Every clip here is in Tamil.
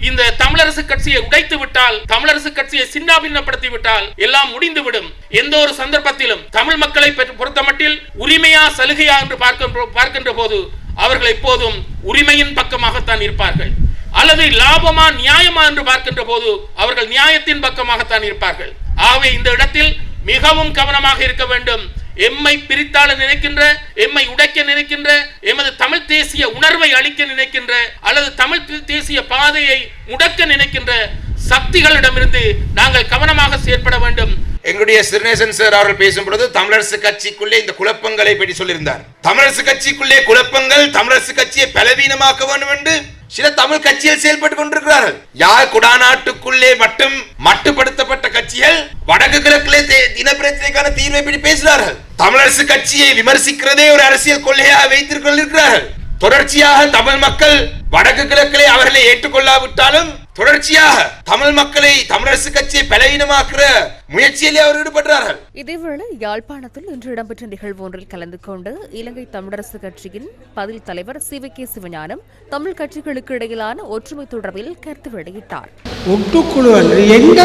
இந்த தமிழரசு கட்சியை உடைத்து விட்டால் தமிழரசு கட்சியை சின்னாபின்னப்படுத்தி விட்டால் எல்லாம் முடிந்துவிடும். எந்த ஒரு சந்தர்ப்பத்திலும் தமிழ் மக்களை பெற்று- பொறுத்தமட்டில் உரிமையா சலுகையா என்று பார்க்க பார்க்கின்ற போது அவர்கள் எப்போதும் உரிமையின் பக்கமாகத்தான் இருப்பார்கள். அல்லது லாபமா நியாயமா என்று பார்க்கின்ற போது அவர்கள் நியாயத்தின் பக்கமாகத்தான் இருப்பார்கள். ஆகவே இந்த இடத்தில் மிகவும் கவனமாக இருக்க வேண்டும். எம்மை பிரித்தாள நினைக்கின்ற எம்மை உடைக்க நினைக்கின்ற எமது தமிழ் தேசிய உணர்வை அளிக்க நினைக்கின்ற அல்லது தமிழ் தேசிய பாதையை முடக்க நினைக்கின்ற சக்திகளிடமிருந்து நாங்கள் கவனமாக செயற்பட வேண்டும். எங்களுடைய சிறுநேசன் சார் அவர்கள் பேசும் பொழுது தமிழரசு கட்சிக்குள்ளே இந்த குழப்பங்களை பற்றி சொல்லியிருந்தார். தமிழரசு கட்சிக்குள்ளே குழப்பங்கள் தமிழரசு கட்சியை பலவீனமாக்க வேண்டும் என்று சில தமிழ் கட்சிகள் செயல்பட்டு கொண்டிருக்கிறார்கள். யார் குடாநாட்டுக்குள்ளே மட்டும் மட்டுப்படுத்தப்பட்ட வடக்கு கிழக்கிலே இனப்பிரச்சனைக்கான தீர்வை பற்றி பேசுகிறார்கள். தமிழரசு கட்சியை விமர்சிக்கிறதே ஒரு அரசியல் கொள்கையாக வைத்துக் கொண்டிருக்கிறார்கள். தொடர்ச்சியாக தமிழ் மக்கள் வடக்கு கிழக்கிலே அவர்களை ஏற்றுக்கொள்ளாவிட்டாலும் தொடர்ச்சியாக தமிழ் மக்களை தமிழரசு கட்சியை பலவீனமாக்குற முயற்சியிலே அவர் ஈடுபடுறார்கள் இதேவேளை யாழ்ப்பாணத்தில் இன்று இடம்பெற்ற நிகழ்வு ஒன்றில் கலந்து கொண்டு இலங்கை தமிழரசு கட்சியின் பதில் தலைவர் C V K Sivagnanam Tamil கட்சிகளுக்கு இடையிலான ஒற்றுமை தொடர்பில் கருத்து வெளியிட்டார். ஒட்டுக்குழு எந்த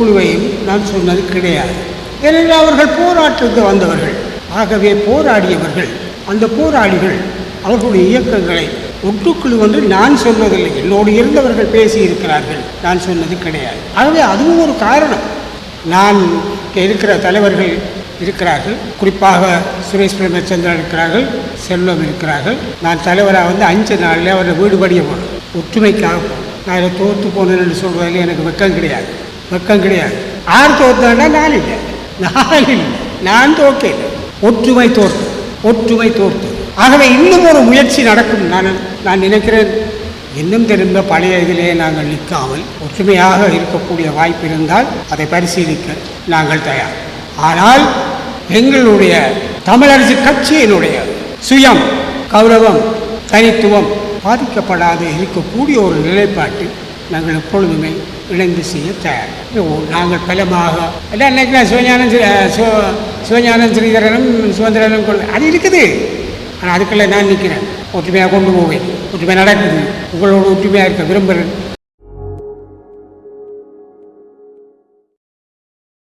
குழுவையும் நான் சொன்னது கிடையாது. ஏனென்றால் அவர்கள் போராட்டத்துக்கு வந்தவர்கள். ஆகவே போராடியவர்கள் அந்த போராளிகள் அவர்களுடைய இயக்கங்களை ஒட்டுக்குழு என்று நான் சொன்னதில்லை. என்னோடு இருந்தவர்கள் பேசியிருக்கிறார்கள். நான் சொன்னது கிடையாது. ஆகவே அதுவும் ஒரு காரணம். நான் இருக்கிற தலைவர்கள் இருக்கிறார்கள். குறிப்பாக சுரேஷ் பிரேமச்சந்திரன் இருக்கிறார்கள். செல்வம் இருக்கிறார்கள். நான் தலைவராக வந்து அஞ்சு நாளில் அவரை வீடு படிய போனேன். ஒற்றுமைக்காக போனேன். நான் இதை தோற்று போனேன்னு சொல்வதில் எனக்கு வெக்கம் கிடையாது. வெக்கம் கிடையாது. யார் தோத்தாண்டா நான் இல்லை நான் இல்லை நான் தோக்கேன். ஒற்றுமை தோற்று. ஒற்றுமை தோற்று. ஆகவே இன்னும் ஒரு முயற்சி நடக்கும். நான் நான் நினைக்கிறேன் இன்னும் திரும்ப பழைய இதிலே நாங்கள் நிற்காமல் ஒற்றுமையாக இருக்கக்கூடிய வாய்ப்பு இருந்தால் அதை பரிசீலிக்க நாங்கள் தயார். ஆனால் எங்களுடைய தமிழரசு கட்சியினுடைய சுயம் கௌரவம் தனித்துவம் பாதிக்கப்படாது இருக்கக்கூடிய ஒரு நிலைப்பாட்டில் நாங்கள் எப்பொழுதுமே இணைந்து செய்ய தயார் நாங்கள் பலமாக எல்லாம் அன்னைக்கு சிவஞானம் சிவஞானம் ஸ்ரீதரனும் சுதந்திரனும் கொள் அது இருக்குது. ஆனால் அதுக்குள்ள நான் நிற்கிறேன் ஒற்றுமையாக கொண்டு போவேன். ஒற்றுமையாக நடக்குது. உங்களோட ஒற்றுமையாக இருக்க விரும்புகிறேன்.